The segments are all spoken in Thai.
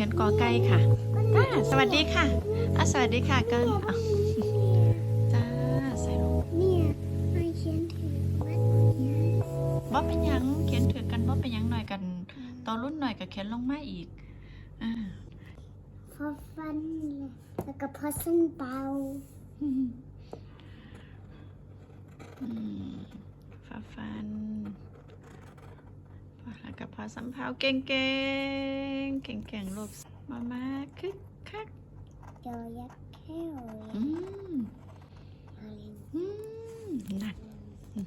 ขียนกอไก่ค่ะจ้าสวัสดีค่ะอะ สวัสดีค่ะกันจ้าใส่ลงเนี่ยไม่เขียนถึงวัดเนี่ยบ่เป็นยังเขียนถือกันบ่เป็นยังหน่อยกันต่อรุ่นหน่อยก็เขียนลงมาอีกอ่าพอฟันแล้วก็พอสั้นเบาอืมอืมฟ้าฟัน กับพอสัมภาเก่งเก่งเก่งเก่งๆลูกมามาคึกคักจอยักษ์แค่วอืม เอาเล่น อืมนั่นอืม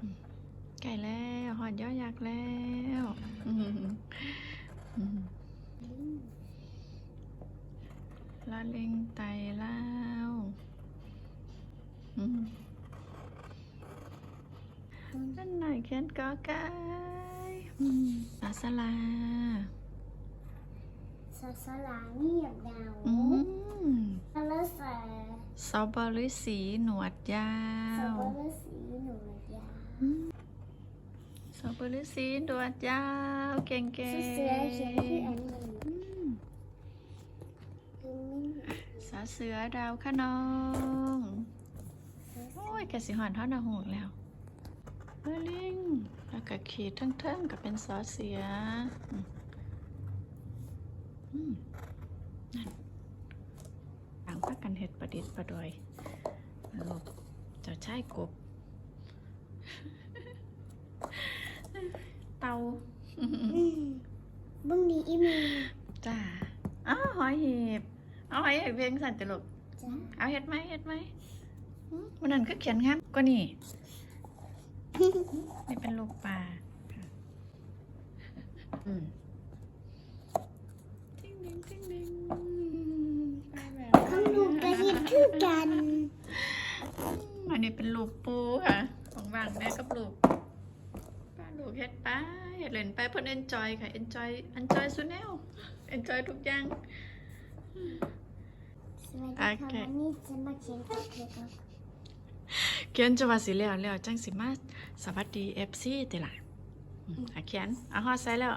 อืมไก่แล้วหอดย่อยักษ์แล้วอืมอืมละเล็งไตแล้วอืม นั่นหน่อยเขียนกอไก่อืมปลาสลาสอสลาเงียบดาวอืมสลสาซอบอฤษีหนวดยาสวบลสีหนูยาวซอบอฤษีหนวดยาวเก่งเก่งเสือเขียนคืออันนึ่งอืมคือมินสาเสือดาวขนอง โอ้ยกะสิหอนเท่านาหูกแล้ว ออลิงแล้วก็ขีดทั้งๆงกับเป็นสอเสืออืมอืมนั่นต่างพักกันเห็ดประดิษฐ์ประดอยลูกเจะใช้กบ เตาอืมบึ้งดีอีเมลจ้าอ้าวหอยเห็บเอาหอยเห็บเพียงสันติลูกจ้าเอาเห็ดไหมเห็ดไหมอืมวันนั้นก็เขียนงามก็นี่ นี่เป็นลูกปลาค่ะอืมติ้งดิงติ้งดิงปลาแบบข้างลูกกระหิบคือกันอันนี้เป็นลูกปูค่ะของบางแม่กับลูกป้าลูกเฮ็ดไปเฮ็ดเล่นไปเพิ่อนเอนจอยค่ะเอนจอยเอนจอยสุดแนวเอนจอยทุกอย่างสวัสดีค่ะโอเคนนี้จะมาเขียนกับเธอกับ เขียนจะว่าสิแล้วแล้วจังสิมาสวัสดี FC ติล่ะอืมอะเขียนเอาฮอดใส่แล้ว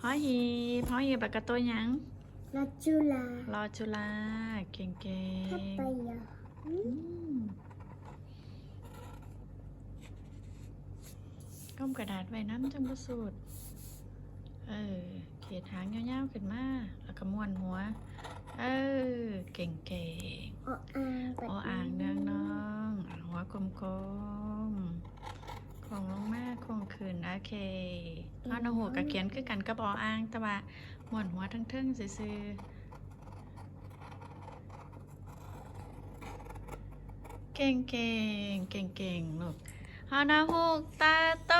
ฮอหีบฮอหีบปากกาตัวหยังรัชจุลารอจุฬาเก่งทับๆไปอะอืมก้มกระดาษไว้น้ำจังบสูดเออเขียดหางยาวๆขึ้นมาแล้วก็ม้วนหัว เออ เก่งๆออ่างปัดโออ่างเนืองน้องอะ หัวกลมๆโค้งลงมาโค้งขึ้นโอเคเอาหน้าหัวกับเขียนคือกันกับออ่างแต่ว่าม้วนหัวทั้งเทิงซื่อๆเก่งเก่งเก่งเก่งๆลูกฮานาฮูกตาโต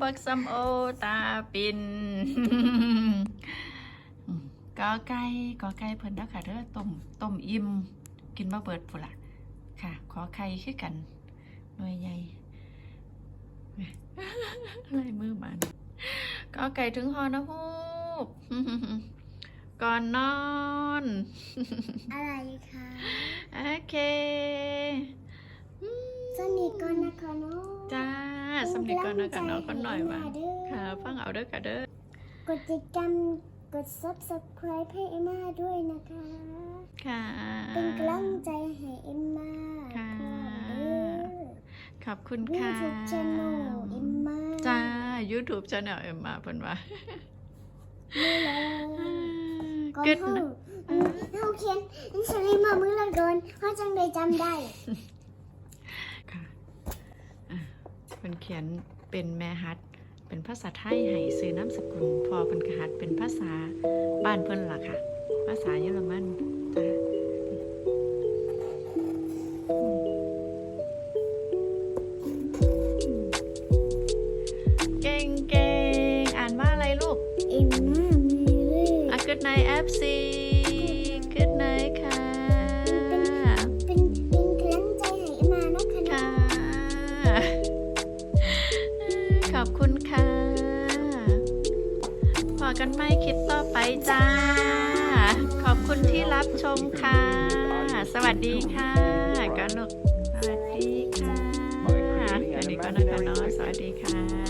บักซัมโอตาปินกอไก่กอไก่เพิ่นนะค่ะเด้อต้มต้มอิ่มกินมาเบิดพุ่นละ ค่ะ ขอไข่คือกันหน่วยใหญ่ลายมือมันก็ไก่ถึงหอนะฮูกก่อนนอน อะไรคะโอเคอืมสนิทก่อนนะคะน้องจ้าสำเร็จก่อนนะกันเนาะคนหน่อยว่าเป็นกำลังใจให้ค่ะเด้อฟังเอาเด้อค่ะเด้อกดติดตามกด subscribe ให้เอ็มมาด้วยนะคะ ค่ะ เป็นกำลังใจให้เอ็มมาค่ะเด้อ ขอบคุณยูค่ะทูบช anel เอ็มมาจ้า YouTube channel เอ็มมาเพิ่นว่าไม่เลยก่อน Good เท่าอืมเท่าเขียนอันสลิมามือละเกินเพราะจังได้จำได้ค่ะอะเป็นเขียนเป็นแม่ฮัดเป็นภาษาไทยให้ซื้อน้ำสกุลพอเป็นกหัดเป็นภาษาบ้านเพิ่นล่ะค่ะ ภาษาเยอรมันจ้ะ ขอบคุณค่ะ พอกันไม่คิดต่อไปจ้า ขอบคุณที่รับชมค่ะ สวัสดีค่ะกันกสวัสดีค่ะ สวัสดีก่อนนะคะเนสวัสดีค่ะ